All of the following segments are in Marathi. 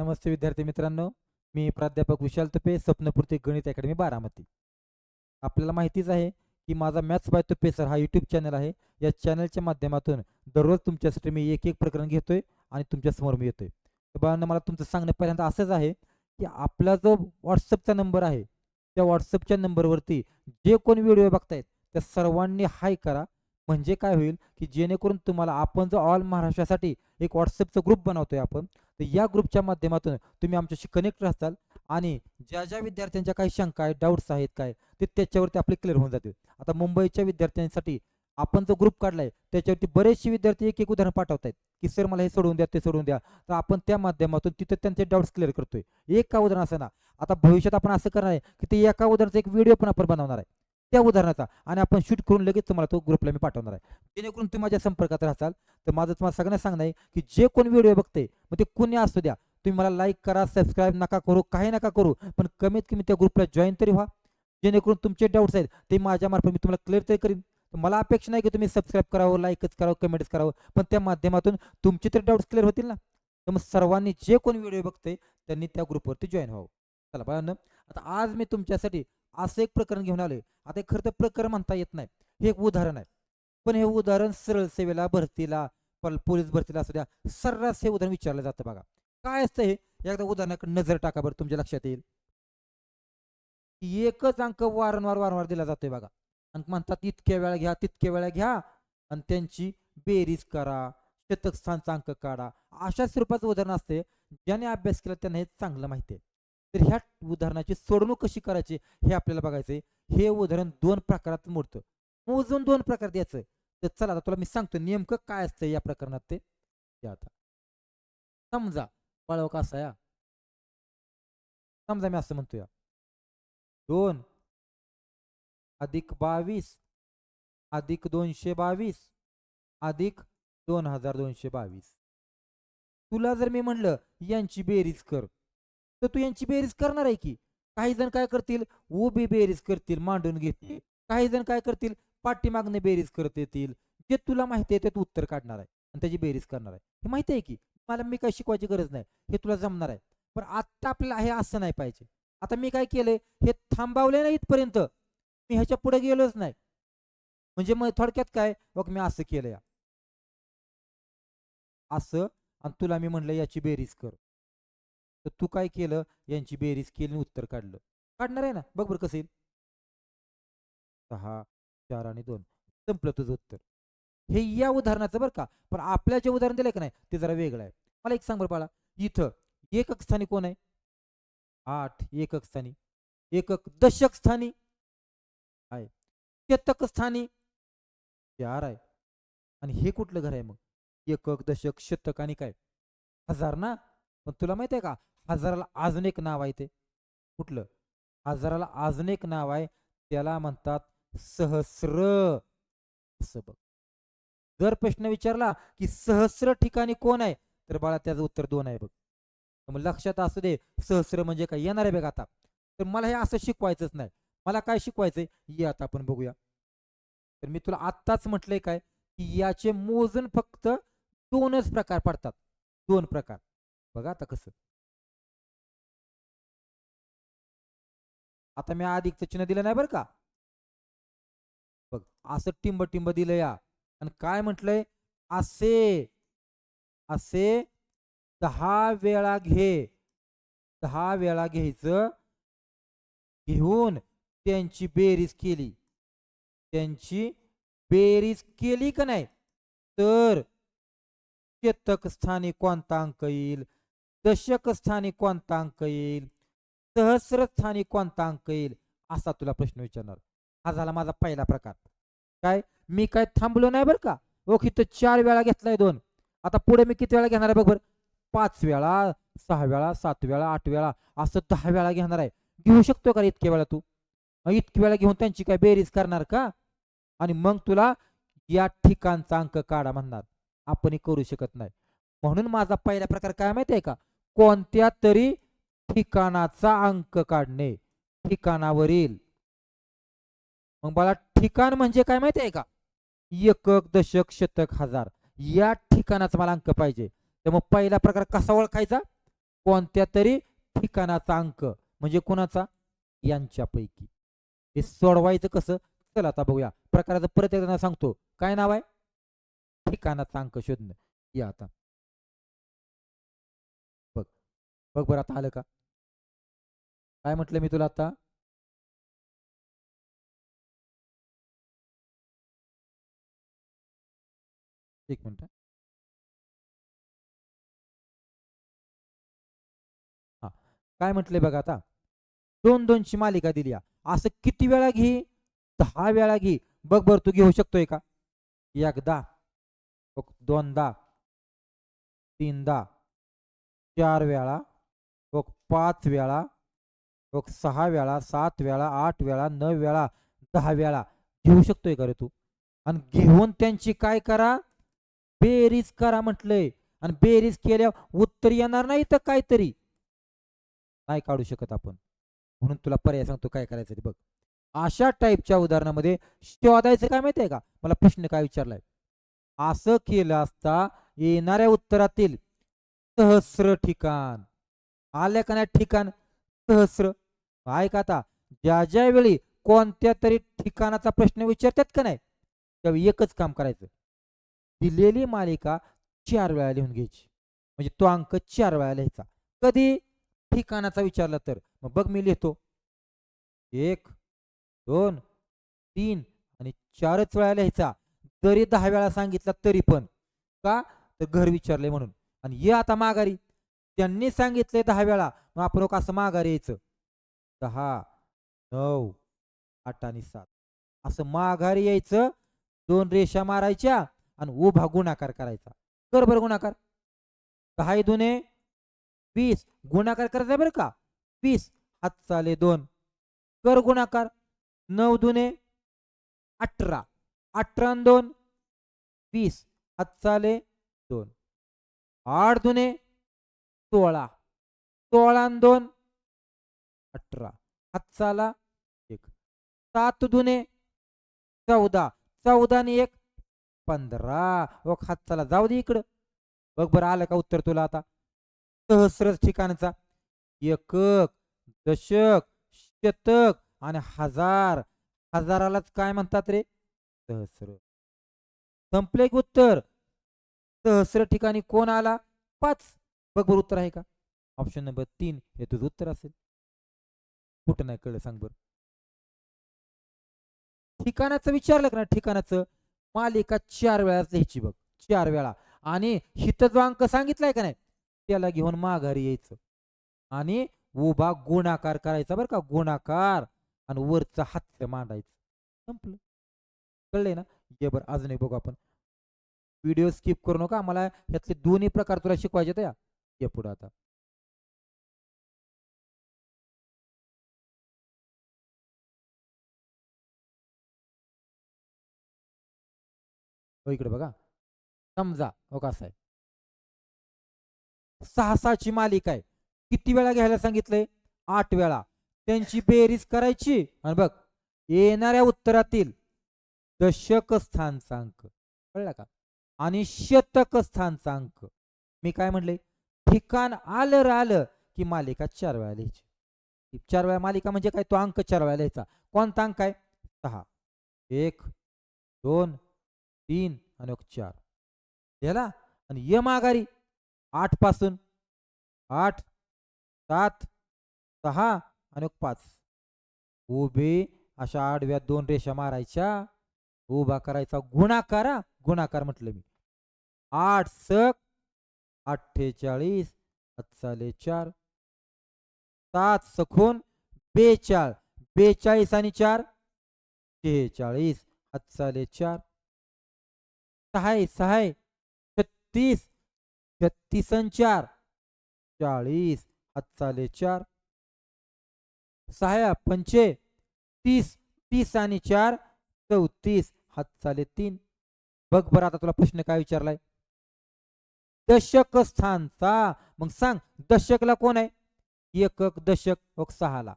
नमस्ते विद्यार्थी मित्रांनो. मी प्राध्यापक विशाल तुपे स्वप्नपूर्ती गणित अकॅडमी बारामती. आपल्याला माहितीच आहे की माझा मॅथ्स बाय तुपे सर हा यूट्यूब चॅनल आहे. या चॅनलच्या माध्यमातून दररोज तुमच्यासाठी मी एक एक प्रकरण घेतोय आणि तुमच्यासमोर मी येतोय. तर बाळांनो मला तुमचं सांगणं पहिल्यांदा असंच आहे की आपला जो व्हॉट्सअपचा नंबर आहे त्या व्हॉट्सअपच्या नंबरवरती जे कोण व्हिडिओ बघतायत त्या सर्वांनी हाय करा. म्हणजे काय होईल की जेणेकरून तुम्हाला आपण जो ऑल महाराष्ट्रासाठी एक व्हॉट्सअपचा ग्रुप बनवतोय आपण तर या ग्रुपच्या माध्यमातून तुम्ही आमच्याशी कनेक्ट राहताल आणि ज्या ज्या विद्यार्थ्यांच्या काही शंका आहेत डाऊट्स आहेत काय ते त्याच्यावरती आपले क्लिअर होऊन जातील. आता मुंबईच्या विद्यार्थ्यांसाठी आपण जो ग्रुप काढलाय त्याच्यावरती बरेचसे विद्यार्थी एक एक उदाहरण पाठवत आहेत की सर मला हे सोडून द्या ते सोडून द्या. तर आपण त्या माध्यमातून तिथं त्यांचे डाऊट्स क्लिअर करतोय. एक का उदाहरण असं ना आता भविष्यात आपण असं करणार आहे की ते एका उदाहरणाचा एक व्हिडिओ पण आपण बनवणार आहे. त्या उदाहरणाचा. आणि आपण शूट करून लगेच तुम्हाला तो ग्रुपला मी पाठवणार आहे. जेणेकरून तुम्ही माझ्या संपर्कात राहसाल तर माझं तुम्हाला सगळ्यांना सांगणं आहे की जे कोण व्हिडिओ बघते मग ते कुणी असू द्या. तुम्ही मला लाईक करा सबस्क्राईब नका करू काही नका करू पण कमीत कमी त्या ग्रुपला जॉईन तरी व्हा. जेणेकरून तुमचे डाऊट्स आहेत ते माझ्यामार्फत मी तुम्हाला क्लिअर तरी करीन. मला अपेक्षा नाही की तुम्ही सबस्क्राईब करावं लाईकच करावं कमेंट्स करावं पण त्या माध्यमातून तुमचे तरी डाऊट्स क्लिअर होतील ना. तर मग सर्वांनी जे कोण व्हिडिओ बघते त्यांनी त्या ग्रुपवरती जॉईन व्हावं. चला बाळांनो आता आज मी तुमच्यासाठी असं एक प्रकरण घेऊन आलोय. आता खरं तर प्रकरण म्हणता येत नाही. हे एक उदाहरण आहे. पण हे उदाहरण सरळ सेवेला भरतीला पोलीस भरतीला असू द्या सर्रास हे उदाहरण विचारलं जातं बघा. काय असतं हे? एकदा उदाहरणाकडे नजर टाका बरं तुमच्या लक्षात येईल. एकच अंक वारंवार वारंवार दिला जातोय बघा. अंक म्हणतात इतक्या वेळा घ्या तितक्या वेळा घ्या. आणि त्यांची बेरीज करा शतकस्थानचा अंक काढा. अशा स्वरूपाचं उदाहरण असते ज्याने अभ्यास केला त्यांना हे चांगलं माहिती आहे. तर ह्या उदाहरणाची सोडवणूक कशी करायची हे आपल्याला बघायचंय. हे उदाहरण दोन प्रकारात मोडतं. मोजून दोन प्रकार द्यायचं तर चला आता तुला मी सांगतो नेमकं काय असतं या प्रकरणात ते. आता. समजा पळव कसा या. समजा मी असं म्हणतो या दोन अधिक बावीस अधिक दोनशे बावीस अधिक दोन हजार दोनशे बावीस. तुला जर मी म्हणलं यांची बेरीज कर. तर तू यांची बेरीज करणार आहे की? काही जण काय करतील? उभी बेरीज करतील मांडून घेतील. काही जण काय करतील? पाठीमागणे बेरीज करत येतील. जे तुला माहिती आहे ते तू उत्तर काढणार आहे आणि त्याची बेरीज करणार आहे. हे माहिती आहे की? मला मी काय शिकवायची गरज नाही. हे तुला जमणार आहे. पण आता आपल्याला हे असं नाही पाहिजे. आता मी काय केलंय? हे थांबवले नाही इथपर्यंत. मी ह्याच्या पुढे गेलोच नाही. म्हणजे मग थोडक्यात काय? बघ मी असं केलंय. असं आणि तुला मी म्हणलं याची बेरीज कर. तर तू काय केलं? यांची बेरीज केली आणि उत्तर काढलं. काढणार आहे ना? बघ बरं कसं येईल. सहा चार आणि दोन. संपलं तुझं उत्तर. हे या उदाहरणाचं बरं का? पण आपल्या जे उदाहरण दिलंय का नाही? ते जरा वेगळं आहे. मला एक सांग बरं पाळा इथं एकक स्थानी कोण आहे? आठ एकक स्थानी. एकक दशक स्थानी. आहे. शतक स्थानी. चार आहे. आणि हे कुठलं घर आहे मग? एकक दशक शतक आणि काय? हजार ना? पण तुला माहीत आहे का? हजाराला अजून एक नाव आहे ते. कुठलं? हजाराला अजून एक नाव आहे. त्याला म्हणतात सहस्र. असं बघ. जर प्रश्न विचारला की सहस्र ठिकाणी कोण आहे? तर बाळा त्याचं उत्तर दोन आहे बघ. मग लक्षात असू दे सहस्र म्हणजे काय? येणार आहे बघ आता. तर मला हे असं शिकवायचंच नाही. मला काय शिकवायचंय? ये आता आपण बघूया. तर मी तुला आत्ताच म्हटलंय काय? की याचे मोजण फक्त दोनच प्रकार पडतात. दोन प्रकार. बघा आता कसं. आता मी अधिकचं चिन्ह दिलं नाही बरं का? बघ असं टिंब टिंब दिलं या. आणि काय म्हटलंय? असे असे दहा वेळा घे. दहा वेळा घ्यायचं. घेऊन त्यांची बेरीज केली. त्यांची बेरीज केली का नाही? तर चेतक स्थानी कोणता अंक येईल. दशक स्थानी कोणता अंक येईल. सहस्र स्थानी कोणता अंक येईल असा तुला प्रश्न विचारणार. हा झाला माझा पहिला प्रकार. काय? मी काय थांबलो नाही बरं का? ओके तर चार वेळा घेतलाय दोन. आता पुढे मी किती वेळा घेणार आहे बघ बरं? पाच वेळा सहा वेळा सात वेळा आठ वेळा असं दहा वेळा घेणार आहे. घेऊ शकतो का इतक्या वेळा तू? इतकी इतक्या वेळा घेऊन त्यांची काय बेरीज करणार का? आणि मग तुला या ठिकाणचा अंक काढा म्हणणार. आपण करू शकत नाही. म्हणून माझा पहिला प्रकार काय माहिती आहे का? कोणत्या तरी ठिकाणाचा अंक काढणे ठिकाणावरील. मग मला ठिकाण म्हणजे काय माहिती आहे का? एकक दशक शतक हजार. या ठिकाणाचा मला अंक पाहिजे. तर मग पहिला प्रकार कसा ओळखायचा? कोणत्या तरी ठिकाणाचा अंक. म्हणजे कोणाचा? यांच्यापैकी. हे सोडवायचं कसं? चला आता बघूया. प्रकाराचं परत एकदा सांगतो. काय नाव आहे? ठिकाणाचा अंक शोधणं. या आता. बघ. बघ बरं आता आलं का? काय म्हटलं मी तुला आता? एक मिनिट. हा. काय म्हटलंय बघा आता? दोन दोनची मालिका दिली असं किती वेळा घे? दहा वेळा घे. बघ बर तू घेऊ शकतोय का? एकदा. बघ, दोनदा. तीनदा. चार वेळा. बघ पाच वेळा. बघ सहा वेळा सात वेळा आठ वेळा नऊ वेळा दहा वेळा घेऊ शकतोय का रे तू? आणि घेऊन त्यांची काय करा? बेरीज करा म्हटलंय. आणि बेरीज केल्यावर उत्तर येणार नाही तर काहीतरी. नाही काढू शकत आपण. म्हणून तुला पर्याय सांगतो काय करायचं ते बघ. अशा टाईपच्या उदाहरणामध्ये शोधायचं काय माहितीये का? मला प्रश्न काय विचारलाय? असं केलं असता येणाऱ्या उत्तरातील सहस्र ठिकाण आल्या का नाही ठिकाण? सहस्र. ऐका आता ज्या ज्या वेळी कोणत्या तरी ठिकाणाचा प्रश्न विचारतात का नाही त्यावेळी एकच काम करायचं. दिलेली मालिका चार वेळा लिहून घ्यायची. म्हणजे तो अंक चार वेळा लिहायचा. कधी ठिकाणाचा विचारला तर. मग बघ मी लिहितो. एक दोन तीन आणि चारच वेळा लिहायचा. जरी दहा वेळा सांगितला तरी पण. का? तर घर विचारले म्हणून. आणि ये आता माघारी. त्यांनी सांगितले दहा वेळा. मग आपण लोक असं यायचं. दहा नऊ आठ आणि सात. असं माघारी यायचं. दोन रेषा मारायच्या आणि उभा गुणाकार करायचा. कर बरं गुणाकार. दहा दुने वीस. गुणाकार करायचा बरं का? वीस. हात चाले दोन. कर गुणाकार. नऊ दुने अठरा. अठरा दोन. वीस. हात चाले दोन. आठ दुने सोळा. सोळा दोन अठरा. हात चाला एक. सात दुने चौदा. चौदा आणि एक पंधरा. व हात चाला जाऊ दे इकडं. बघ बरं आलं का उत्तर तुला आता. सहस्र ठिकाणचा. एकक दशक शतक आणि हजार. हजारालाच काय म्हणतात रे? सहस्र. संपले की उत्तर. सहस्र ठिकाणी कोण आला? पाच. बघ बरं उत्तर आहे का? ऑप्शन नंबर तीन हे तुझं उत्तर असेल. कुठं नाही कळलं सांग बरं. ठिकाणाचं विचारलं का ना ठिकाणाचं. मालिका चार वेळा लिहायची बघ. चार वेळा. आणि हित जो अंक सांगितलाय का नाही? त्याला घेऊन माघारी यायचं. आणि उभा गुणाकार करायचा बरं का? गुणाकार. आणि वरचा हात मांडायचं. संपलं. कळलंय ना? हे बरं अजूनही बघू आपण. व्हिडिओ स्किप करू नका. मला ह्यातले दोन्ही प्रकार तुला शिकवायचे त्या या पुढं आता. हो इकडे बघा. समजा हो कसं आहे सहा सहाची मालिका आहे. किती वेळा घ्यायला सांगितलंय? आठ वेळा. त्यांची बेरीज करायची. आणि बघ येणाऱ्या उत्तरातील दशक स्थानचा अंक. कळला का? आणि शतक स्थानचा अंक. मी काय म्हणले? ठिकाण आलं राहिलं की मालिका चार वेळा लिहायची. चार वेळा मालिका म्हणजे काय? तो अंक चार वेळा लिहायचा. कोणता अंक आहे? सहा. एक दोन तीन आणि चार. लिहिला आणि य माघारी. आठपासून. आठ सात सहा आणि पाच. उभे अशा आडव्या दोन रेषा मारायच्या. उभा करायचा गुणाकार. गुणाकार म्हटलं मी. आठ सक अठ्ठेचाळीस चाले चार सात सखून बेचाळ बेचाळीस आणि चार. शेहेचाळीस चाले चार सहाय सहाय छत्तीस छत्तीस आणि चार. चाळीस चाले चार सहा पंचे तीस तीस आणि चार चौतीस हात चाले तीन बघ बरं आता तुला प्रश्न काय विचारलाय. दशक स्थानचा मग सांग दशकला कोण आहे? एकक दशक मग सहाला.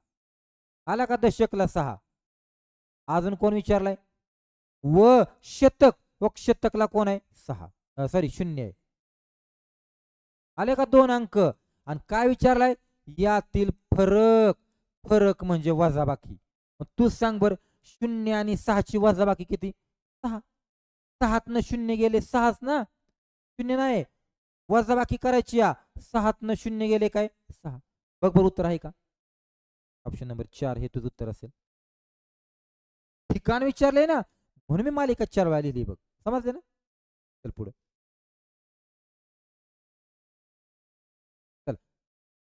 आला का दशकला सहा? अजून कोण विचारलाय? व शतक व शतकला कोण आहे? सहा. सॉरी शून्य आहे. आले का दोन अंक? आणि काय विचारलाय? यातील फरक. फरक म्हणजे वजाबाकी. मग तू सांग बर शून्य आणि सहाची वजाबाकी किती? सहा. सहात न शून्य गेले सहाच ना? शून्य नाही. वजाबाकी करायची या. सहातनं शून्य गेले काय? सहा. बघ बरं उत्तर आहे का? ऑप्शन नंबर चार हे तुझं उत्तर असेल. ठिकाण विचारले ना. म्हणून मी मालिका चार वेळा लिहिली बघ. समजले ना? चल पुढे. चल.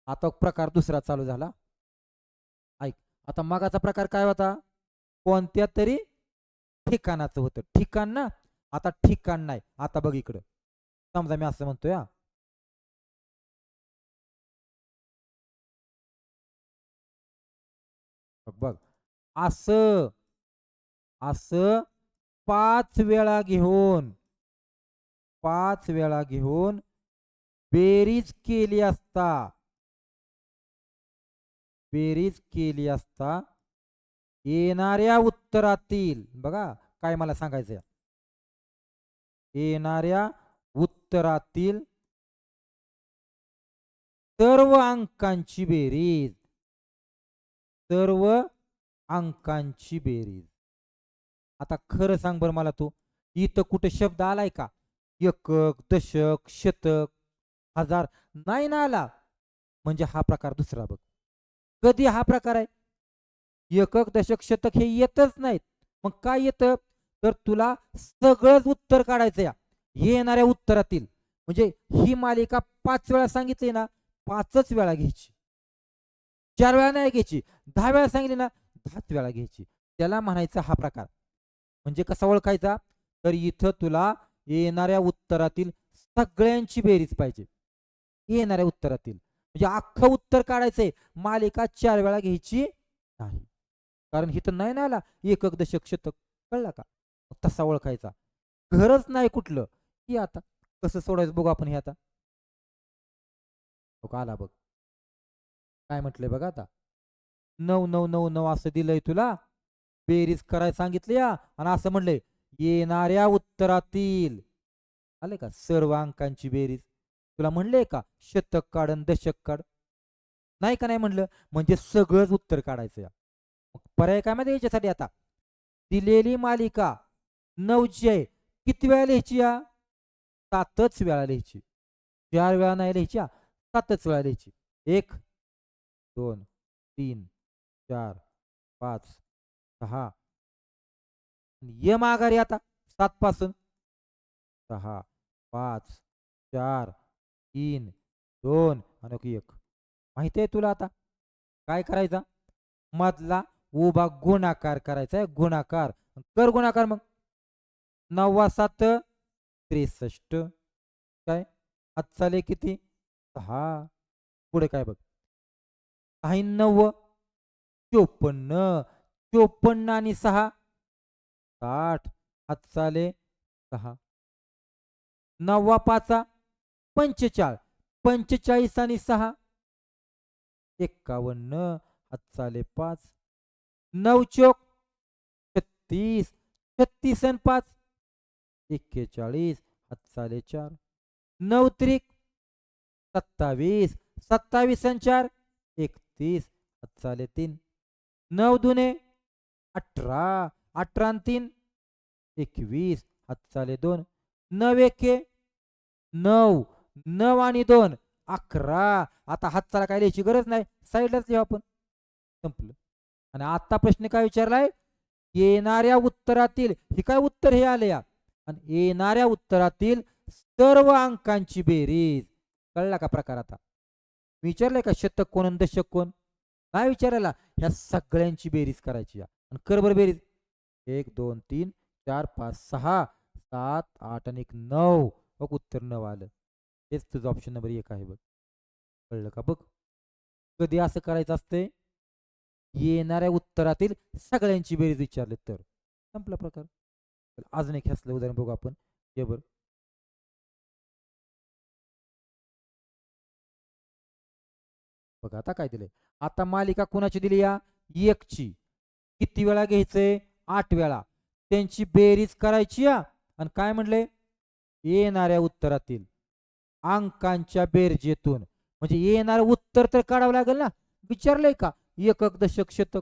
आता प्रकार दुसरा चालू झाला. ऐक. आता मगाचा प्रकार काय होता? कोणत्या तरी ठिकाणाचं होतं. ठिकाण ना? आता ठिकाण नाही. आता बघ इकडं. समजा मी असं म्हणतोय बघ असं असं पाच वेळा घेऊन पाच वेळा घेऊन बेरीज केली असता बेरीज केली असता येणाऱ्या उत्तरातील बघा काय मला सांगायचं येणाऱ्या उत्तरातील सर्व अंकांची बेरीज. सर्व अंकांची बेरीज. आता खरं सांग बरं मला तू. इथं कुठे शब्द आलाय का? एकक दशक शतक हजार. नाही ना आला. म्हणजे हा प्रकार दुसरा बघ. कधी हा प्रकार आहे? एकक दशक शतक हे येतच नाहीत. मग काय येतं? तर तुला सगळंच उत्तर काढायचं या येणाऱ्या उत्तरातील म्हणजे ही मालिका पाच वेळा सांगितली ना पाचच वेळा घ्यायची. चार वेळा नाही घ्यायची दहा वेळा सांगितली ना दहाच वेळा घ्यायची. त्याला म्हणायचा हा प्रकार. म्हणजे कसा ओळखायचा? तर इथं तुला येणाऱ्या उत्तरातील सगळ्यांची बेरीज पाहिजे. येणाऱ्या उत्तरातील. म्हणजे अख्खं उत्तर काढायचंय. मालिका चार वेळा घ्यायची नाही. कारण इथं नाही ना आला एकक दशक शतक. कळला का? तसा ओळखायचा. घरच नाही कुठलं. की आता? कसं सोडायचं बघू आपण हे आता. आला बघ? काय म्हटलंय बघा आता? नऊ नऊ नऊ नऊ असं दिलंय तुला? बेरीज करायला सांगितलं या आणि असं म्हणलंय येणाऱ्या उत्तरातील. आले का? सर्व अंकांची बेरीज. तुला म्हणले का? शतक काढ आणि दशक काढ. नाही का नाही म्हणलं? म्हणजे सगळंच उत्तर काढायचं या. मग पर्याय काय माहिती याच्यासाठी आता? दिलेली मालिका. नऊची आहे. किती वेळा लिहायची या? सातच वेळा लिहायची. चार वेळा नाही लिहायची सातच वेळा लिहायची. एक दोन तीन चार पाच सहा. ये माघारी आता सात पासून. सहा पाच चार तीन दोन आणि एक. माहिती आहे तुला आता? काय करायचा? मधला उभा गुणाकार करायचा आहे गुणाकार. कर गुणाकार मग. नव्वा सात त्रेसष्ट. काय? हात चाले किती? सहा. पुढे काय बघ. काही नव्व चोपन्न. चोपन्न आणि सहा. साठ. हात चाले सहा. नववा पाचा. पंचेचाळ. पंचेचाळीस आणि सहा. एक्कावन्न. हात चाले पाच. नऊ चोक छत्तीस. छत्तीस आणि पाच. एक्केचाळीस हातचाले चार नऊ त्रिक सत्तावीस सत्तावीस संचार चार एकतीस हात तीन नऊ दुने अठरा अठरा तीन एकवीस हातचाले दोन नऊ एके नऊ नऊ आणि दोन अकरा. आता हात चाला काय लिहायची गरज नाही साईडलाच लिहू आपण. संपलं. आणि आता प्रश्न काय विचारलाय? येणाऱ्या उत्तरातील हे काय उत्तर हे आले या? आणि येणाऱ्या उत्तरातील सर्व अंकांची बेरीज. कळला का प्रकार आता? विचारलंय का शतक कोण आणि दशक कोण? काय विचारायला ह्या सगळ्यांची बेरीज करायची या. आणि करबर बेरीज. एक दोन तीन चार पाच सहा सात आठ आणि एक नऊ. बघ उत्तर नऊ आलं. हेच तुझं ऑप्शन नंबर एक आहे बघ. कळलं का बघ? कधी असं करायचं असते येणाऱ्या उत्तरातील सगळ्यांची बेरीज विचारले तर. संपला प्रकार. अजून एक ह्यासलं उदाहरण बघू आपण. हे बरं बघा आता काय दिलंय? आता मालिका कुणाची दिली या? एकची. किती वेळा घ्यायचंय? आठ वेळा. त्यांची बेरीज करायची या? आणि काय म्हणले? येणाऱ्या उत्तरातील अंकांच्या बेरजेतून. म्हणजे येणार उत्तर तर काढावं लागेल ना? विचारलंय का? एकक दशक शतक.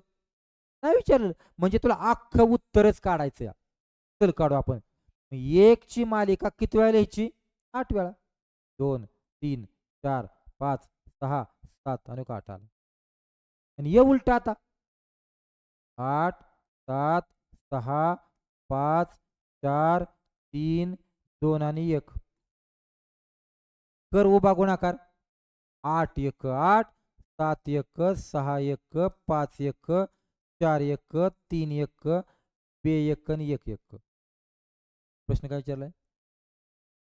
नाही विचारलं. म्हणजे तुला अख्खं उत्तरच काढायचं चल काढू आपण. एकची मालिका किती वेळा लिहायची? आठ वेळा. दोन तीन चार पाच सहा सात आणि आठ आला. आणि ये उलट आता. आठ सात सहा पाच चार तीन दोन आणि एक. कर उभा गुणाकार आठ एक आठ सात एक सहा एक पाच एक चार एक तीन एक बे एक आणि एक एक. प्रश्न काय विचारलाय?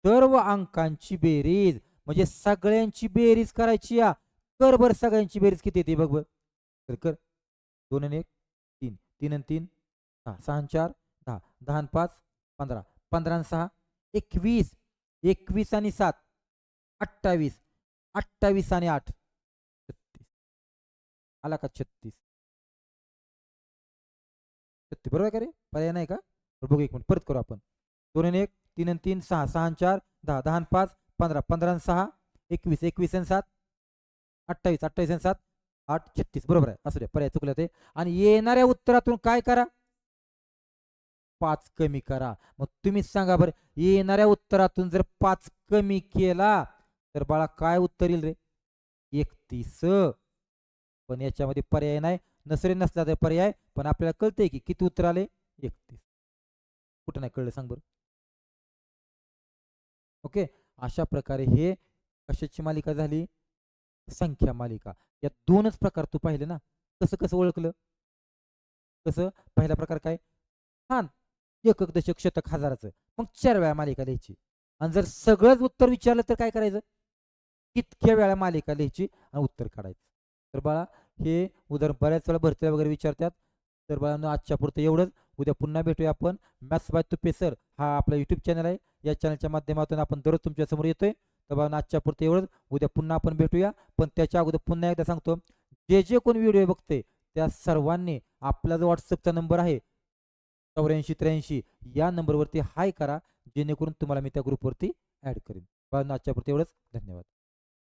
सर्व अंकांची बेरीज म्हणजे सगळ्यांची बेरीज करायची या. कर बर सगळ्यांची बेरीज किती येते बघ बर. कर कर. दोन आणि एक तीन. तीन आणि तीन सहा. सहा आणि चार दहा. दहा आणि पाच पंधरा. पंधरा आणि सहा एकवीस. एकवीस आणि सात अठ्ठावीस. अठ्ठावीस आणि आठ. छत्तीस. आला का छत्तीस? छत्तीस. बरोबर का रे? पर्याय नाही का? बघू एक मिनिट. परत करू आपण. दोन एक तीन आणि तीन सहा सहा आणि चार दहा दहा आणि पाच पंधरा पंधरा आणि सहा एकवीस एकवीस आणि सात अठ्ठावीस अठ्ठावीस आणि सात आठ छत्तीस. बरोबर आहे. असू द्या पर्याय चुकलं ते आणि येणाऱ्या उत्तरातून काय करा? पाच कमी करा. मग तुम्हीच सांगा बरं येणाऱ्या उत्तरातून जर पाच कमी केला तर बाळा काय उत्तर येईल रे? एकतीस. पण याच्यामध्ये पर्याय नाही. नसरे नसला तर पर्याय पण आपल्याला कळतंय की किती उत्तर आले? एकतीस. कुठं नाही कळलं? सांग बरं. ओके? अशा प्रकारे हे कशाची मालिका झाली? संख्या मालिका. या दोनच प्रकार तू पाहिले ना कसं कसं ओळखलं? कसं? पहिला प्रकार काय? छान. एकक दशक शतक हजाराचं. मग चार वेळा मालिका लिहायची. आणि जर सगळंच उत्तर विचारलं तर काय करायचं? इतक्या वेळा मालिका लिहायची आणि उत्तर काढायचं. तर बाळा हे उदाहरण बऱ्याच वेळा भरतीला वगैरे विचारतात. तर बाळांनो आजच्या पुरतं एवढंच. उद्या पुन्हा भेटूया आपण. मॅथ्स बाय तुपे सर हा आपला युट्यूब चॅनल आहे. या चॅनलच्या माध्यमातून आपण दररोज तुमच्यासमोर येतोय. तर बाबा आजच्या पुरते एवढंच. उद्या पुन्हा आपण भेटूया. पण त्याच्या अगोदर पुन्हा एकदा सांगतो जे जे कोण व्हिडिओ बघते त्या सर्वांनी आपला जो व्हॉट्सअपचा नंबर आहे चौऱ्याऐंशी त्र्याऐंशी या नंबरवरती हाय करा. जेणेकरून तुम्हाला मी त्या ग्रुपवरती ॲड करेन. बाळांनो आजच्या पुरते एवढंच. धन्यवाद.